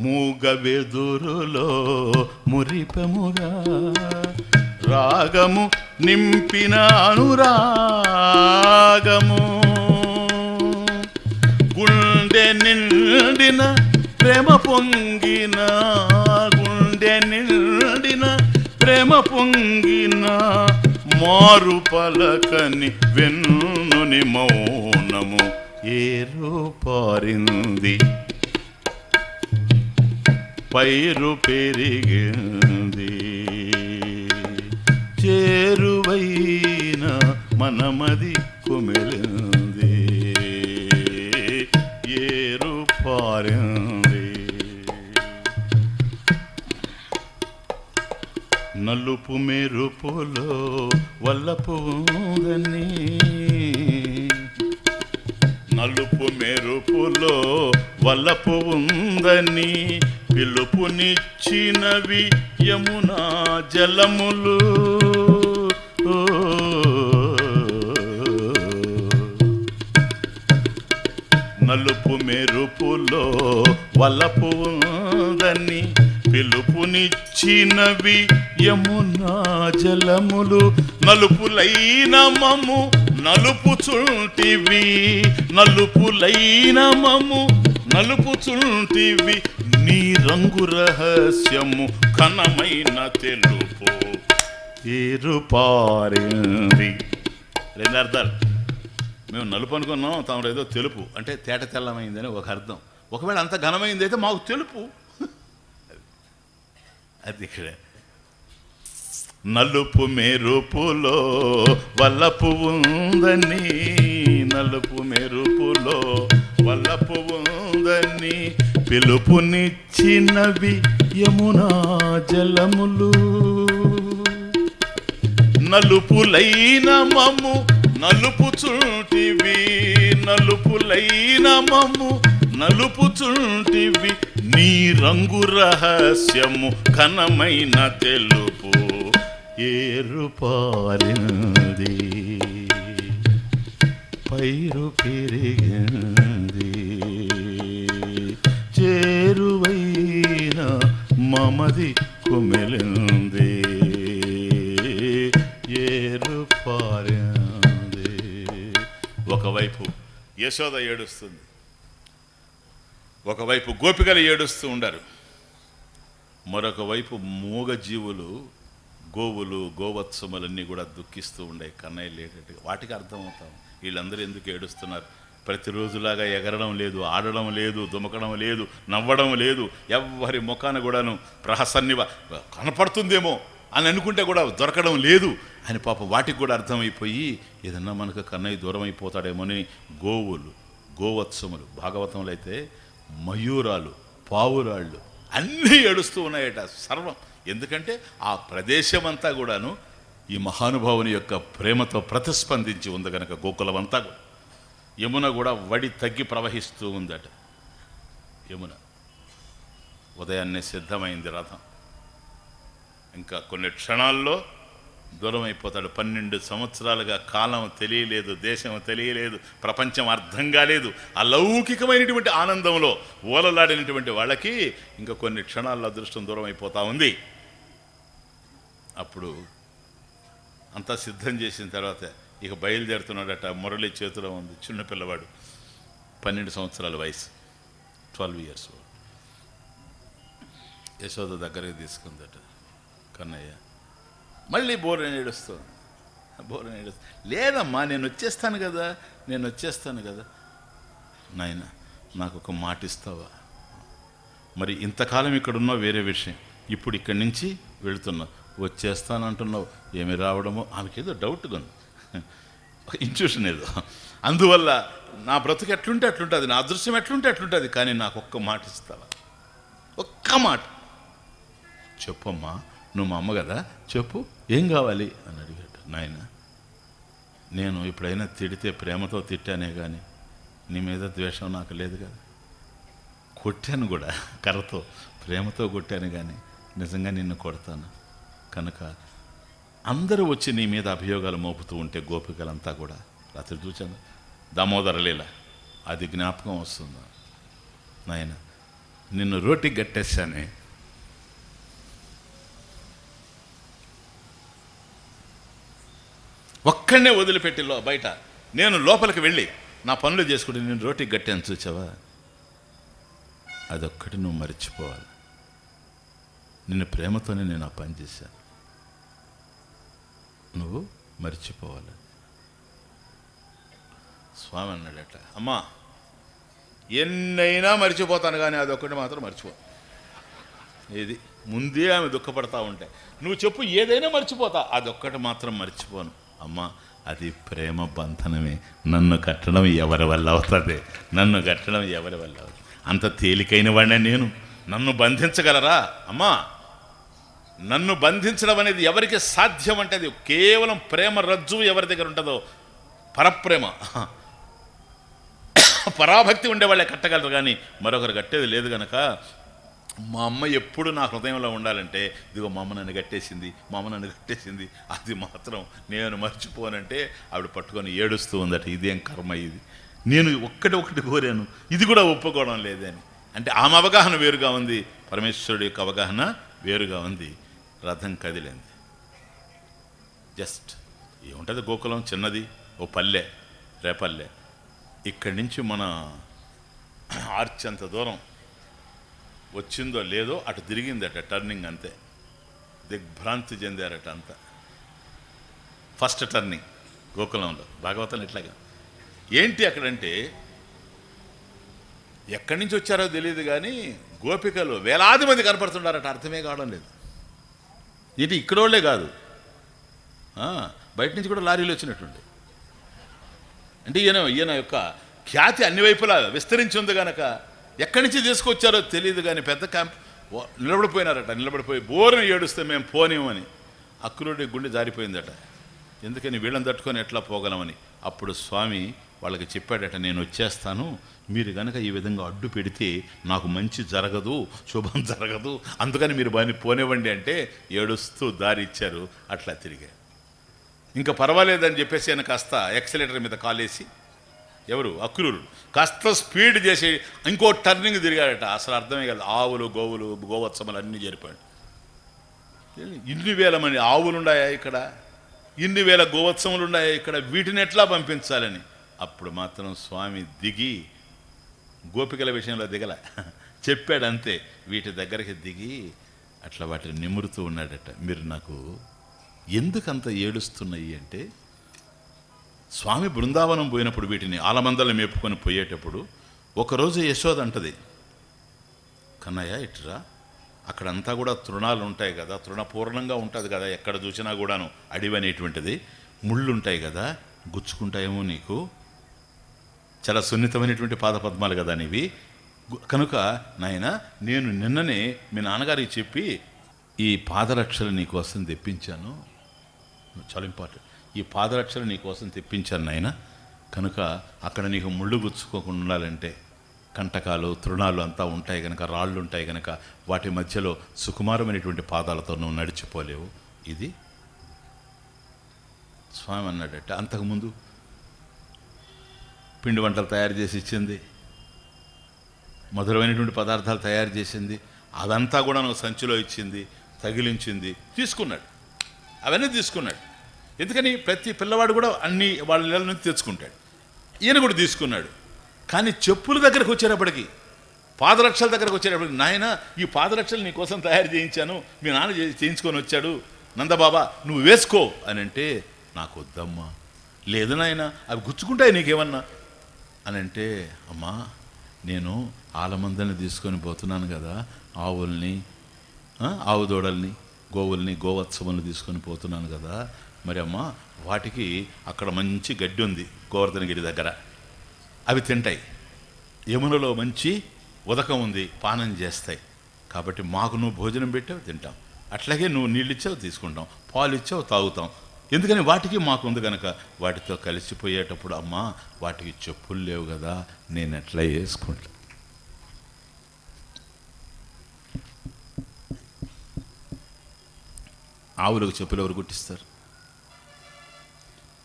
మూగ వెదురులో మురిపముగా రాగము నింపిన అనురాగము. గుండె నిండిన ప్రేమ పొంగిన గుండె నిండిన ప్రేమ పొంగిన మారు పలకని వెన్నుని మౌనము ఏరు పారింది. పైరు పెరిగింది. చేరువైన మనమది కుమిలింది. ఏరు పారింది. నలుపు మెరుపులో వల్లపు ఉందని. నలుపు మెరుపులో వల్లపు ఉందని. పిలుపునిచ్చినవి యమునా జలములు. నలుపు మెరుపులో వలపు ఉందని పిలుపునిచ్చినవి యమునా జలములు. నలుపులైన మము నలుపుచుంటివి నలుపులైన మము నలుపుచుంటివి నీ రంగు రహస్యము ఘనమైన తెలుపు. ఏరుపారింది. రెండు అర్థాలు మేము నలుపు అనుకున్నాం తమరు ఏదో తెలుపు. అంటే తేట తెల్లమైందని ఒక అర్థం. ఒకవేళ అంత ఘనమైంది అయితే మాకు తెలుపు. అది ఇక్కడ. నలుపు మెరుపులో వల్లపు ఉందని నలుపు మెరుపులో వల్లపు ఉందని పిలుపునిచ్చినవి యమునా జలములు. నలుపులైన మమ్ము నలుపుచుంటివి నలుపులైన మమ్ము నలుపుచుంటివి. నీ రంగు రహస్యము ఘనమైన తెలుపు ఏరుపారింది పైరు పెరిగింది. చేరువైన మమది కుమిలింది ఏరు పారింది. ఒకవైపు యశోద ఏడుస్తుంది ఒకవైపు గోపికలు ఏడుస్తూ ఉండారు మరొక వైపు మూగ జీవులు గోవులు గోవత్సములన్నీ కూడా దుఃఖిస్తూ ఉండే కన్నయ్య లేటట్టుగా. వాటికి అర్థమవుతాం వీళ్ళందరూ ఎందుకు ఏడుస్తున్నారు? ప్రతిరోజులాగా ఎగరడం లేదు ఆడడం లేదు దుమకడం లేదు నవ్వడం లేదు. ఎవ్వరి ముఖాన కూడాను ప్రహసన్నివ కనపడుతుందేమో అని అనుకుంటే కూడా దొరకడం లేదు అని పాప వాటికి కూడా అర్థమైపోయి ఏదన్నా మనకు కన్నయ్య దూరం అయిపోతాడేమోని గోవులు గోవత్సములు భాగవతంలో అయితే మయూరాలు పావురాళ్ళు అన్నీ ఏడుస్తూ ఉన్నాయట సర్వం. ఎందుకంటే ఆ ప్రదేశం అంతా కూడాను ఈ మహానుభావుని యొక్క ప్రేమతో ప్రతిస్పందించి ఉంది కనుక గోకులమంతా కూడా. యమున కూడా వడి తగ్గి ప్రవహిస్తూ ఉందట. యమున ఉదయాన్నే సిద్ధమైంది రథం. ఇంకా కొన్ని క్షణాల్లో దూరం అయిపోతాడు పన్నెండు సంవత్సరాలుగా కాలం తెలియలేదు దేశం తెలియలేదు ప్రపంచం అర్థం కాలేదు అలౌకికమైనటువంటి ఆనందంలో ఓలలాడినటువంటి వాళ్ళకి ఇంకా కొన్ని క్షణాల్లో అదృష్టం దూరం ఉంది. అప్పుడు అంతా సిద్ధం చేసిన తర్వాత ఇక బయలుదేరుతున్నాడట మురళి చేతిలో ఉంది చిన్న పిల్లవాడు పన్నెండు సంవత్సరాల వయసు ట్వెల్వ్ ఇయర్స్ యశోద దగ్గరికి తీసుకుందట కన్నయ్య మళ్ళీ బోరని ఏడుస్తుంది బోరని ఏడుస్తుంది. లేదమ్మా నేను వచ్చేస్తాను కదా నేను వచ్చేస్తాను కదా. నాయన నాకు ఒక మాట ఇస్తావా? మరి ఇంతకాలం ఇక్కడ వేరే విషయం. ఇప్పుడు ఇక్కడి నుంచి వెళుతున్నావు. వచ్చేస్తాను అంటున్నావు ఏమి రావడమో? ఆమెకేదో డౌట్గా ఉంది. ఇంట్యూషన్ ఏదో. అందువల్ల నా బ్రతుకు ఎట్లుంటే అట్లుంటుంది నా అదృశ్యం ఎట్లుంటే అట్లుంటుంది కానీ నాకు ఒక్క మాట ఇస్తావా? ఒక్క మాట. చెప్పమ్మా నువ్వు మా అమ్మ కదా చెప్పు ఏం కావాలి? అని అడిగాడు. నాయన నేను ఎప్పుడైనా తిడితే ప్రేమతో తిట్టానే కానీ నీ మీద ద్వేషం నాకు లేదు కదా. కొట్టాను కూడా కర్రతో ప్రేమతో కొట్టాను కానీ నిజంగా నిన్ను కొడతాను. కనుక అందరూ వచ్చి నీ మీద అభియోగాలు మోపుతూ ఉంటే గోపికలంతా కూడా. రాత్రి చూచాను. దామోదర లీల అది జ్ఞాపకం వస్తుంది. నాయన నిన్ను రోటికి గట్టేశానే. ఒక్కడనే వదిలిపెట్టి లో బయట. నేను లోపలికి వెళ్ళి నా పనులు చేసుకుంటే నేను రోటికి గట్టాను చూచావా? అదొక్కటి నువ్వు మర్చిపోవాలి. నిన్ను ప్రేమతోనే నేను ఆ పని చేశాను. నువ్వు మర్చిపోవాలి. స్వామి అన్నాడట అమ్మా ఎన్నైనా మర్చిపోతాను కానీ అదొక్కటి మాత్రం మర్చిపో. ఇది ముందే ఆమె దుఃఖపడతా ఉంటే. నువ్వు చెప్పు ఏదైనా మర్చిపోతా. అదొక్కటి మాత్రం మర్చిపోను. అమ్మా అది ప్రేమ బంధనమే. నన్ను కట్టడం ఎవరి వల్ల అవుతుంది? నన్ను కట్టడం ఎవరి వల్ల అవుతుంది? అంత తేలికైన వాడినే నేను? నన్ను బంధించగలరా? అమ్మా నన్ను బంధించడం అనేది ఎవరికి సాధ్యం అంటే అది కేవలం ప్రేమ రజ్జువు ఎవరి దగ్గర ఉంటుందో? పరప్రేమ. పరాభక్తి ఉండేవాళ్ళే కట్టగలరు కానీ మరొకరు కట్టేది లేదు గనక. మా అమ్మ ఎప్పుడు నా హృదయంలో ఉండాలంటే ఇదిగో మా అమ్మ నన్ను కట్టేసింది మా అమ్మ నన్ను కట్టేసింది అది మాత్రం నేను మర్చిపోనంటే ఆవిడ పట్టుకొని ఏడుస్తూ ఉందట ఇదేం కర్మ ఇది? నేను ఒక్కటి ఒకటి కోరాను ఇది కూడా ఒప్పుకోవడం లేదని. అంటే ఆమె అవగాహన వేరుగా ఉంది పరమేశ్వరుడి యొక్క అవగాహన వేరుగా ఉంది. రథం కదిలింది. జస్ట్ ఏముంటుంది గోకులం చిన్నది ఓ పల్లె రేపల్లె. ఇక్కడి నుంచి మన ఆర్చ్ అంత దూరం వచ్చిందో లేదో అటు తిరిగిందట టర్నింగ్ అంతే. దిగ్భ్రాంతి చెందారట అంతా. ఫస్ట్ టర్నింగ్ గోకులంలో. భాగవతం ఇట్లాగా. ఏంటి అక్కడంటే ఎక్కడి నుంచి వచ్చారో తెలియదు కానీ గోపికలు వేలాది మంది కనపడుతున్నారట అర్థమే కావడం లేదు. ఇది ఇక్కడోళ్ళే కాదు. బయట నుంచి కూడా లారీలు వచ్చినట్టుండి. అంటే ఈయన ఈయన యొక్క ఖ్యాతి అన్ని వైపులా విస్తరించి ఉంది గనక. ఎక్కడి నుంచి తీసుకొచ్చారో తెలియదు కానీ పెద్ద క్యాంప్ నిలబడిపోయినారట. నిలబడిపోయి బోరుని ఏడుస్తే మేము పోనేమని అక్రూడి గుండె జారిపోయిందట. ఎందుకని వీళ్ళని తట్టుకొని ఎట్లా పోగలమని. అప్పుడు స్వామి వాళ్ళకి చెప్పాడట నేను వచ్చేస్తాను. మీరు కనుక ఈ విధంగా అడ్డు పెడితే నాకు మంచి జరగదు శుభం జరగదు. అందుకని మీరు బాని పోనివ్వండి అంటే ఏడుస్తూ దారి ఇచ్చారు అట్లా తిరిగా. ఇంకా పర్వాలేదని చెప్పేసి ఆయన కాస్త ఎక్సలేటర్ మీద కాలేసి ఎవరు? అక్రూరు కాస్త స్పీడ్ చేసి ఇంకో టర్నింగ్ తిరిగాడట. అసలు అర్థమే కాదు. ఆవులు గోవులు గోవత్సములు అన్నీ జరిపాడు. ఇన్ని వేల మంది ఆవులు ఉన్నాయా ఇక్కడ? ఇన్ని వేల గోవత్సములు ఉన్నాయా ఇక్కడ? వీటిని ఎట్లా పంపించాలని? అప్పుడు మాత్రం స్వామి దిగి గోపికల విషయంలో దిగల. చెప్పాడు అంతే వీటి దగ్గరికి దిగి అట్లా వాటిని నిమురుతూ ఉన్నాడట. మీరు నాకు ఎందుకంత ఏడుస్తున్నాయి అంటే స్వామి బృందావనం పోయినప్పుడు వీటిని ఆలమందలు మేపుకొని పోయేటప్పుడు ఒకరోజు యశోద అంటది కన్నయ్య ఇట్రా అక్కడంతా కూడా తృణాలు ఉంటాయి కదా తృణపూర్ణంగా ఉంటుంది కదా ఎక్కడ చూసినా కూడాను అడివి అనేటువంటిది ముళ్ళు ఉంటాయి కదా గుచ్చుకుంటాయేమో నీకు చాలా సున్నితమైనటువంటి పాదపద్మాలు కదా అనేవి కనుక నాయన నేను నిన్ననే మీ నాన్నగారికి చెప్పి ఈ పాదరక్షలు నీకోసం తెప్పించాను. చాలా ఇంపార్టెంట్. ఈ పాదరక్షలు నీకోసం తెప్పించాను నాయన. కనుక అక్కడ నీకు ముళ్ళు గుచ్చుకోకుండా ఉండాలంటే కంటకాలు తృణాలు అంతా ఉంటాయి కనుక రాళ్ళు ఉంటాయి కనుక వాటి మధ్యలో సుకుమారమైనటువంటి పాదాలతో నువ్వు నడిచిపోలేవు. ఇది స్వామి అన్నాడట. అంతకుముందు పిండి వంటలు తయారు చేసి ఇచ్చింది. మధురమైనటువంటి పదార్థాలు తయారు చేసింది. అదంతా కూడా నాకు సంచిలో ఇచ్చింది తగిలించింది. తీసుకున్నాడు. అవన్నీ తీసుకున్నాడు. ఎందుకని ప్రతి పిల్లవాడు కూడా అన్ని వాళ్ళ ఇళ్ళ నుంచి తెచ్చుకుంటాడు. ఈయన కూడా తీసుకున్నాడు. కానీ చెప్పుల దగ్గరకు వచ్చేటప్పటికి పాదరక్షల దగ్గరకు వచ్చేటప్పటికి నాయన ఈ పాదరక్షలు నీ కోసం తయారు చేయించాను. మీ నాన్న చేయించుకొని వచ్చాడు. నందబాబా నువ్వు వేసుకో. అని అంటే నాకు వద్దమ్మా. లేదు నాయన అవి గుచ్చుకుంటాయి నీకేమన్నా? అని అంటే అమ్మా నేను ఆలమందని తీసుకొని పోతున్నాను కదా ఆవుల్ని ఆ, ఆవు దూడల్ని గోవుల్ని గోవత్సముల్ని తీసుకొని పోతున్నాను కదా మరి అమ్మ వాటికి అక్కడ మంచి గడ్డి ఉంది గోవర్ధనగిరి దగ్గర. అవి తింటాయి. యమునలో మంచి ఉదకం ఉంది పానం చేస్తాయి. కాబట్టి మాకు నువ్వు భోజనం పెట్టావు తింటాం. అట్లాగే నువ్వు నీళ్ళు ఇచ్చావు తీసుకుంటాం. పాలు ఇచ్చావు తాగుతాం. ఎందుకని వాటికి మాకు ఉంది కనుక వాటితో కలిసిపోయేటప్పుడు అమ్మా వాటికి చెప్పులు లేవు కదా నేను ఎట్లా వేసుకుంటా? ఆవులకు చెప్పులు ఎవరు కుట్టిస్తారు?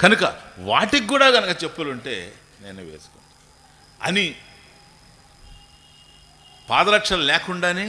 కనుక వాటికి కూడా కనుక చెప్పులు ఉంటే నేను వేసుకుంటాను అని పాదరక్షలు లేకుండానే